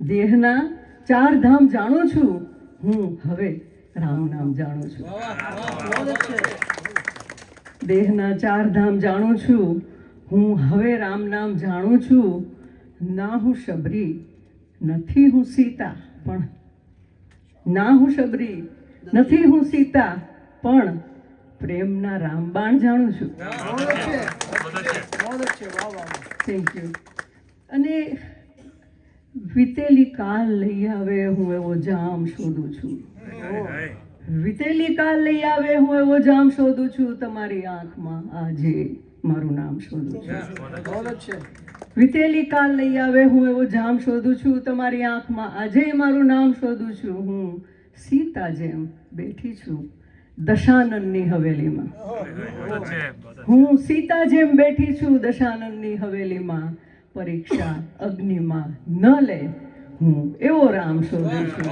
દેહના ચાર ધામ જાણું છું. હું હવે રામ નામ જાણું છું. દેહના ચાર ધામ જાણું છું. હું હવે રામ નામ જાણું છું. ના હું શબરી નથી હું સીતા પણ ના હું શબરી નથી હું સીતા પણ પ્રેમના રામબાણ જાણું છું. થેન્ક યુ અને વીતેલી કાલ લઈ આવે હું એવો જામ શોધું છું. વીતેલી કાલ લઈ આવે હું એવો જામ શોધું છું. તમારી આંખમાં આજે મારું નામ શોધું છું. વીતેલી કાલ લઈ આવે હું એવો જામ શોધું છું. તમારી આંખમાં આજે મારું નામ શોધું છું. હું સીતા જેમ બેઠી છું દશાનંદની હવેલીમાં. હું સીતા જેમ બેઠી છું દશાનંદની હવેલીમાં. પરીક્ષા અગ્નિમાં ન લે. હું એવો રામ શોધું છું.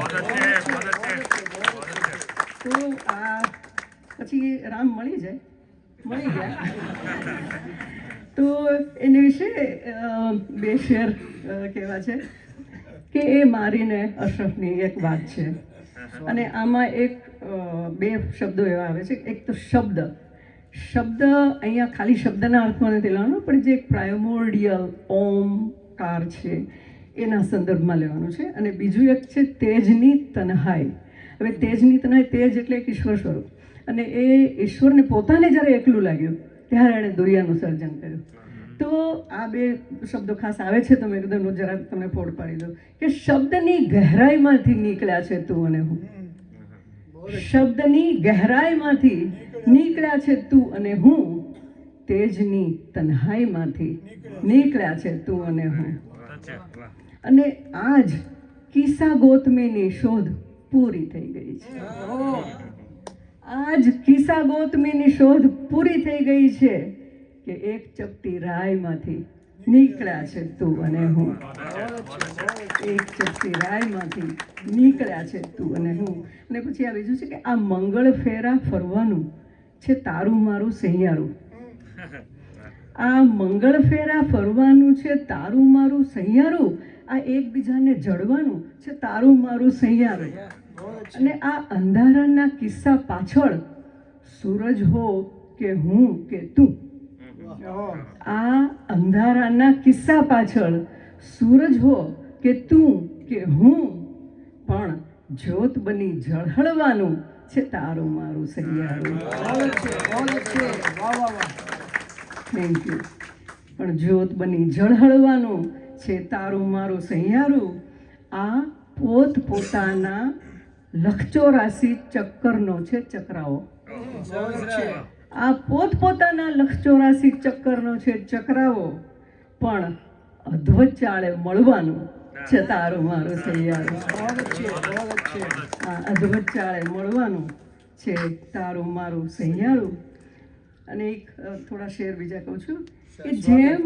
તો આ પછી રામ મળી જાય. મળી ગયા તો એની વિશે બે શેર કહેવા છે કે એ મારીને અશરફની એક વાત છે. અને આમાં એક બે શબ્દો એવા આવે છે. એક તો શબ્દ. શબ્દ અહીંયા ખાલી શબ્દના અર્થમાં નથી લેવાનો પણ જે એક પ્રાયોમોર્ડિયલ ઓમ કાર છે એના સંદર્ભમાં લેવાનું છે. અને બીજું એક છે તેજની તનહાઈ. હવે તેજની તનહાઈ તેજ એટલે એક ઈશ્વર સ્વરૂપ. અને એ ઈશ્વરને પોતાને જ્યારે એકલું લાગ્યું ત્યારે એણે દુનિયાનું સર્જન કર્યું. તો આ બે શબ્દો ખાસ આવે છે તો મેં કીધું જરા તમને ફોડ પાડી દઉં. કે શબ્દની ગહેરાઈમાંથી નીકળ્યા છે તું અને હું. શબ્દની ગહેરાઈમાંથી નીકળ્યા છે તું અને હું તેજની તન્હાઈમાંથી. નીકળ્યા છે. તું અને હું. અને આજ કિસ્સા ગોતમીની શોધ પૂરી થઈ ગઈ છે. આજ કિસ્સા ગોતમીની શોધ પૂરી થઈ ગઈ છે કે એક ચપટી રાયમાંથી નીકળ્યા છે તું અને હું. એક ચપટી રાયમાંથી નીકળ્યા છે તું અને હું. અને પછી આ બીજું છે કે આ મંગળ ફેરા ફરવાનું છે તારું મારું સૈયારું આ મંગળ ફેરા ફરવાનું છે તારું મારું સૈયારું આ એકબીજાને જડવાનું છે તારું મારું સૈયારું અને આ અંધારાના કિસ્સા પાછળ સૂરજ હો કે હું કે તું. આ અંધારાના કિસ્સા પાછળ સૂરજ હો કે તું કે હું. પણ જ્યોત બની ઝળહળવાનું છે તારું મારું સહિયારું થેન્ક યુ પણ જ્યોત બની ઝળહળવાનું છે તારું મારું સહિયારું આ પોત પોતાના લખચોરાસી ચક્કરનો છે ચક્રાઓ આ પોત પોતાના લખચોરાસી ચક્કરનો છે ચક્રાઓ પણ અદ્ભુત ચાળે મળવાનું છે તારું મારું છે અદ્ભુત ચાળે મળવાનું છે તારું મારું સહિયારું અને એક થોડા શેર બીજા કહું છું. કે જેમ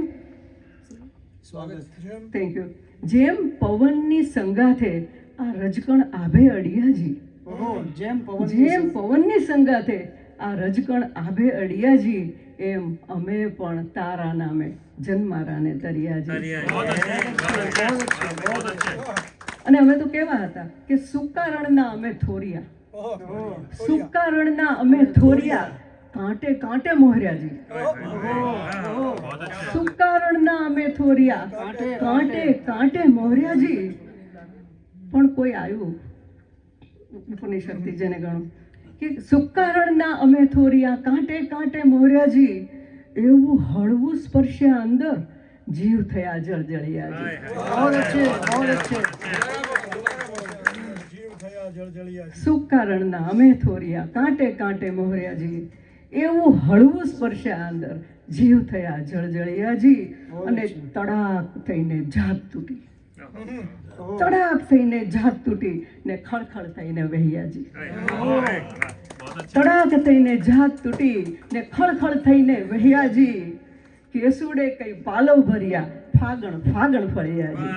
થેન્ક યુ જેમ પવનની સંગાથે આ રજકણ આભે અડિયાજી. જેમ પવન જેમ પવનની સંગાથે આ રજકણ આભે અડિયાજી. એમ અમે પણ તારા નામે જન્મારાને દરિયા અને અમે તો કેવા હતા કે સુકારણના અમે થોરિયા. સુકારણના અમે થોરિયા. કાંટે કાંટે મોહર્યાજી. સુકારણના અમે થોરિયા. કાંટે કાંટે મોહર્યાજી. પણ કોઈ આવ્યું ઉપનિષદથી જેને ગણો. કે સુકારણના અમે થોરિયા કાંટે કાંટે મોર્યાજી એવું હળવું સ્પર્શ્યા અંદર જીવ થયા જળજળિયાજી. સુકારણના અમે થોરિયા કાંટે કાંટે મોર્યાજી એવું હળવું સ્પર્શ્યા અંદર જીવ થયા જળજળિયાજી અને તડાક થઈને જાત તૂટી. તડાક થઈને જાત તૂટી ને ખળખળ થઈને વહ્યાજી તડાક થઈને જાત તૂટી ને ખળખળ થઈને વહ્યાજી કેસુડે કઈ પાલવ ભર્યા, ફાગણ ફાગણ ફર્યાજી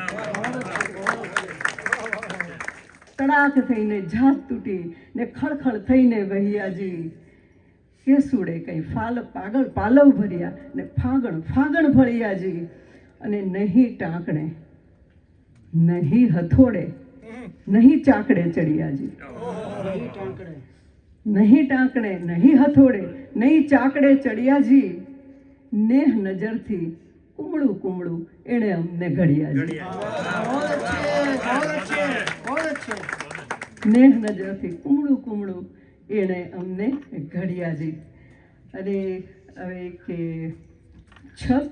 તડાક થઈને જાત તૂટી ને ખળખળ થઈને વહ્યાજી કેસુડે કઈ ફાલ પાગળ પાલવ ભર્યા ને ફાગણ ફાગણ ફળિયાજી અને નહીં ટાંકણે નહીં હથોડે, નહીં ચાકડે ચડિયાજી. નહીં ટાંકણે, નહીં હથોડે, નહીં ચાકડે ચડિયાજી. નેહ નજરથી કુમળું કુમળું એણે અમને ઘડિયાજી. નેહ નજરથી કુમળું કુમળું એણે અમને ઘડિયાજી. અને હવે કે છત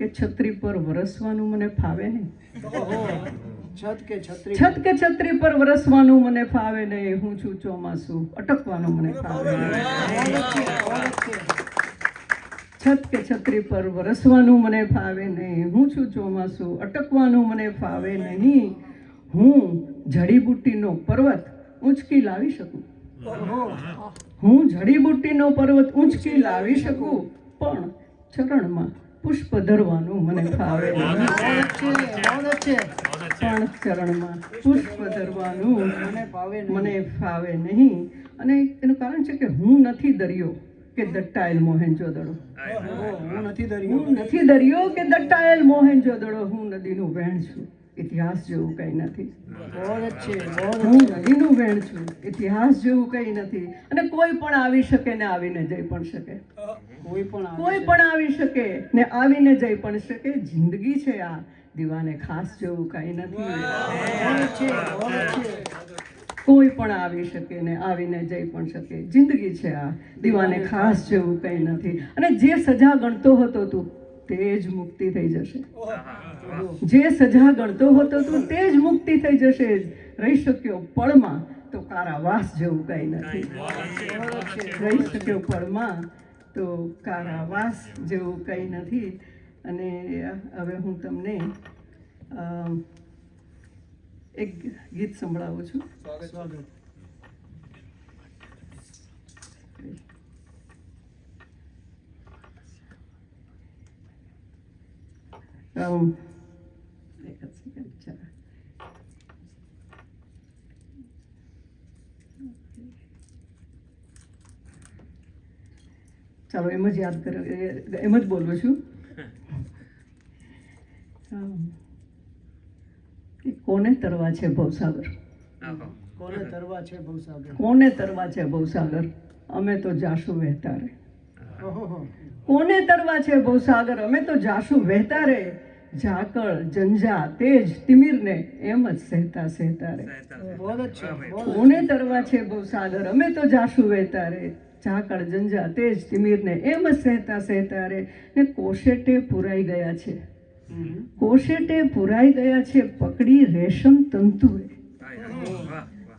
કે છત્રી પર વરસવાનું મને ફાવે નહીં. છત કે છત્રી પર વરસવાનું મને ફાવે નહીં. હું છું ચોમાસું. અટકવાનું મને ફાવે છત કે છત્રી પર વરસવાનું મને ફાવે નહીં. હું છું ચોમાસું. અટકવાનું મને ફાવે નહીં. હું જડીબુટ્ટીનો પર્વત ઊંચકી લાવી શકું. હું જડીબુટ્ટીનો પર્વત ઊંચકી લાવી શકું. પણ ચરણમાં પુષ્પ ધરવાનું મને ફાવે પણ ચરણમાં પુષ્પ ધરવાનું મને ફાવે મને ફાવે નહીં. અને એનું કારણ છે કે હું નથી દરિયો કે દટ્ટાયેલ મોહેનજોદડો દડો. હું નથી દરિયો. કે દટ્ટાયેલ મોહેનજોદડો હું નદીનું વહેણ છું. ઇતિહાસ જેવું કંઈ નથી. હું વેણ છું ઇતિહાસ જેવું કંઈ નથી. અને કોઈ પણ આવી શકે ને આવીને જઈ પણ શકે. કોઈ પણ કોઈ પણ આવી શકે ને આવીને જઈ પણ શકે. જિંદગી છે આ. દીવાને ખાસ જેવું કંઈ નથી. કોઈ પણ આવી શકે ને આવીને જઈ પણ શકે. જિંદગી છે આ. દીવાને ખાસ. જેવું કંઈ નથી. અને જે સજા ગણતો હતો તું તે જ મુક્તિ થઈ જશે. જે સજા ગણતો હતો તું તે જ મુક્તિ થઈ જશે રહી શક્યો પળમાં તો કારાવાસ જેવું કઈ નથી. રહી શક્યો પળમાં તો કારાવાસ જેવું કંઈ નથી. અને હવે હું તમને એક ગીત સંભળાવું છું. સ્વાગત Um, એક જ second, ચાલો. ચાલો એમ જ યાદ કરો એ- એમ જ બોલું છું. Um, કોને તરવા છે ભવસાગર? કોને તરવા છે ભવસાગર? કોને તરવા છે ભવસાગર? અમે તો જાશું વહેતા રે ઓહો કોને તરવા છે ભવસાગર? અમે તો જાશું વહેતા રે ઝાકળ જંજા તેજ તિમિરને એમ જ સહેતા સહેતા રે કોને તરવા છે ભવસાગર? અમે તો જાશું વહેતા રે ઝાકળ જંજા તેજ તિમિરને એમ જ સહેતા સહેતા રે ને કોશેટે પુરાઈ ગયા છે. કોશેટે પુરાઈ ગયા છે પકડી રેશમ તંતુએ.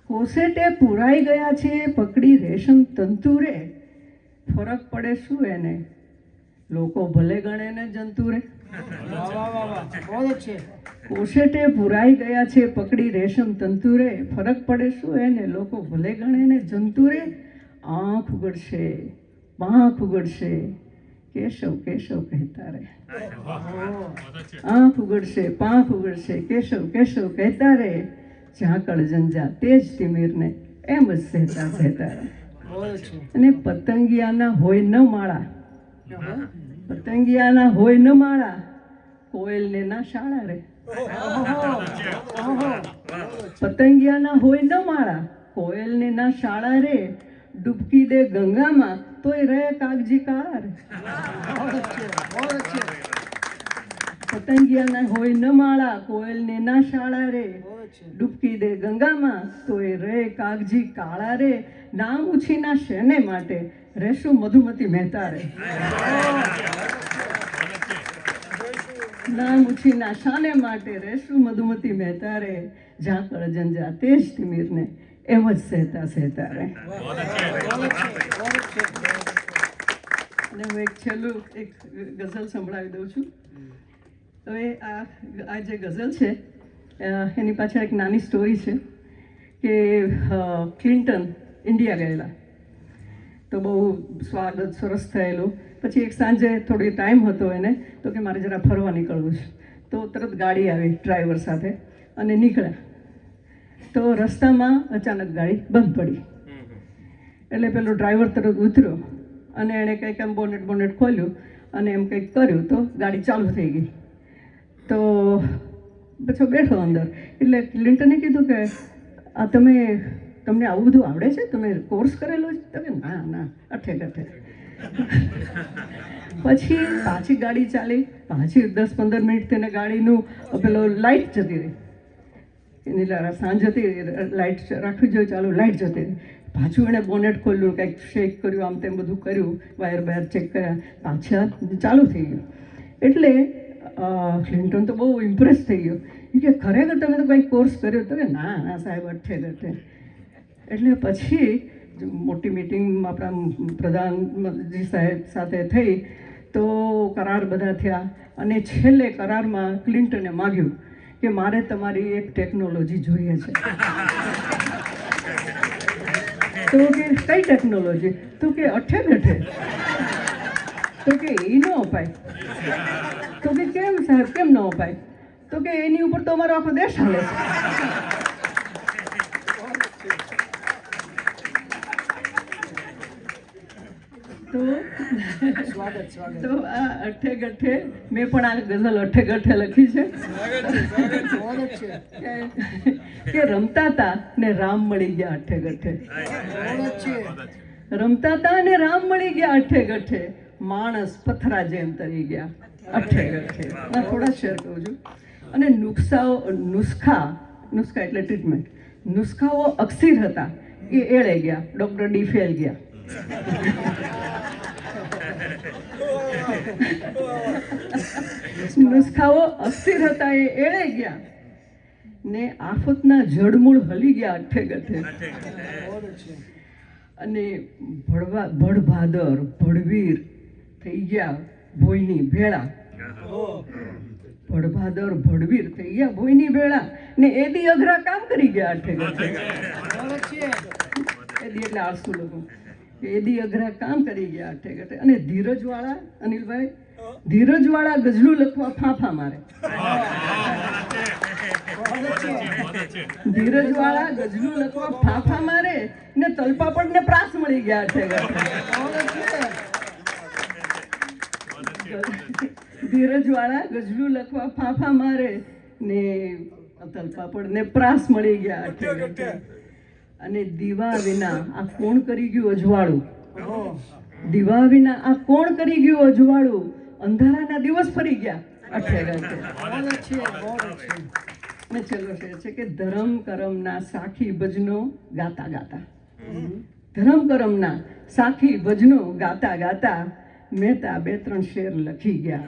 કોશેટે પુરાઈ ગયા છે પકડી રેશમ તંતુરે. ફરક પડે શું એને? લોકો ભલે ગણે ને જંતુ રે કોશેટે પુરાઈ ગયા છે પકડી રેશમ તંતુ રે ફરક પડે શું એને? લોકો ભલે ગણે ને જંતુ રે આંખ ઉગડશે પાંખ ઉગડશે. કેશવ કેશવ કહેતા રે આંખ ઉગડશે પાંખ ઉગડશે. કેશવ કેશવ કહેતા રે ઝાકળ જંજા તેજ તિમિરને એમ જ સહેતા સહેતા અને પતંગિયાના હોય ન માળા પતંગિયાના હોય ન માળા કોયલ ને ના શાળા રે. પતંગિયાના હોય ન માળા કોયલ ને ના શાળા રે. ડૂબકી દે ગંગામાં તો એ રહે કાગજી કાર પતંગિયાના હોય ન માળા કોયલ ને ના શાળા રે. ડૂબકી દે ગંગામાં તો એ રે કાગજી કાળા રે. નામ ઉછીના શેને માટે? રેશુ મધુમતી મહેતા રે. નામ ના શાને માટે રેશુ મધુમતી મહેતા રે. ઝાકળ જંજા તેજ તિમીરને એમ જ સહેતા સહેતા રે. અને હું એક છેલ્લું એક ગઝલ સંભળાવી દઉં છું. હવે આ આ જે ગઝલ છે એની પાછળ એક નાની સ્ટોરી છે કે ક્લિન્ટન ઇન્ડિયા ગયેલા. તો બહુ સ્વાગત સરસ થયેલું. પછી એક સાંજે થોડી ટાઈમ હતો એને, તો કે મારે જરા ફરવા નીકળવું છે. તો તરત ગાડી આવી ડ્રાઈવર સાથે અને નીકળ્યા. તો રસ્તામાં અચાનક ગાડી બંધ પડી. એટલે પેલો ડ્રાઈવર તરત ઉતર્યો અને એણે કંઈક એમ બોનેટ બોનેટ ખોલ્યું અને એમ કંઈક કર્યું તો ગાડી ચાલુ થઈ ગઈ. તો પછી બેઠો અંદર. એટલે ક્લિન્ટને કીધું કે, આ તમે તમને આવું બધું આવડે છે? તમે કોર્સ કરેલો છે? તમે ના ના, અઠે કઠે પછી પાછી ગાડી ચાલી. પાછી દસ પંદર મિનિટ તેને ગાડીનું પેલો લાઇટ જતી રહી. એની સાંજ હતી લાઇટ રાખવી જોઈએ, ચાલુ લાઇટ જતી રહી. પાછું એણે બોનેટ ખોલ્યું, કંઈક શેક કર્યું, આમ તેમ બધું કર્યું વાયર બાયર ચેક કર્યા. પાછા ચાલુ થઈ ગયું. એટલે ક્લિન્ટન તો બહુ ઇમ્પ્રેસ થઈ ગયો. કે, ખરેખર તમે તો કંઈક કોર્સ કર્યો. તો કે, ના ના, સાહેબ, અઠે ગઠે એટલે પછી મોટી મિટિંગ આપણા પ્રધાનજી સાહેબ સાથે થઈ તો કરાર બધા થયા અને છેલ્લે કરારમાં ક્લિન્ટને માગ્યું કે મારે તમારી એક ટેકનોલોજી જોઈએ છે. તો કે કઈ ટેકનોલોજી તો કે અઠે બેઠે તો કે એ ન અપાય. તો કે કેમ સાહેબ? કેમ ન અપાય? તો કે એની ઉપર તો અમારો આખો દેશ હાલે છે. તો આ અઠે ગઠે મેં પણ આ ગઝલ અઠે ગઠે લખી છે. કે- કે રમતા તા ને રામ મળી ગયા અઠે ગઠે રમતા તા ને રામ મળી ગયા અઠે ગઠે માણસ પથરા જેમ તરી ગયા અઠે ગઠે હું થોડા શેર કહું છું. અને નુસ્ખાઓ નુસ્ખા નુસ્ખા એટલે ટ્રીટમેન્ટ નુસ્ખાઓ અક્ષીર હતા. એ એળે ગયા. ડૉક્ટર ડી ફેલ ગયા. નુસ્ખાઓ અસ્થિર હતા એ એળે ગયા. ને આફતના જડમૂળ હલી ગયા અઠે ગઠે અને ભડવા ભડભાદર ભડવીર થઈ ગયા ભોયની ભેળા. ભડભાદર ભડવીર થઈ ગયા ભોયની ભેળા. ને એદી અઘરા કામ કરી ગયા અઠે ગઠે એદી એટલે આળસુ લોકો. એદી અઘરા કામ કરી ગયા અઠે ઘટે. અને ધીરજવાળા, અનિલભાઈ, ધીરજવાળા ગઝલું લખવા ફાંફા મારે. ધીરજવાળા ગઝલું લખવા ફાંફા મારે ને તલપાપડ ને પ્રાસ મળી ગયા અઠે ધીરજ વાળા ગઝલું લખવા ફાંફા મારે ને તલપાપડ ને પ્રાસ મળી ગયા અઠે અને દીવા વિના આ કોણ કરી ગયું અજવાળું? દીવા વિના આ કોણ કરી ગયું અજવાળું? અંધારાના દિવસ ફરી ગયા. ને છેલ્લો શેર છે કે ધરમ કરમના સાખી ભજનો ગાતા ગાતા. ધરમ કરમના સાખી ભજનો ગાતા ગાતા મહેતા બે ત્રણ શેર લખી ગયા.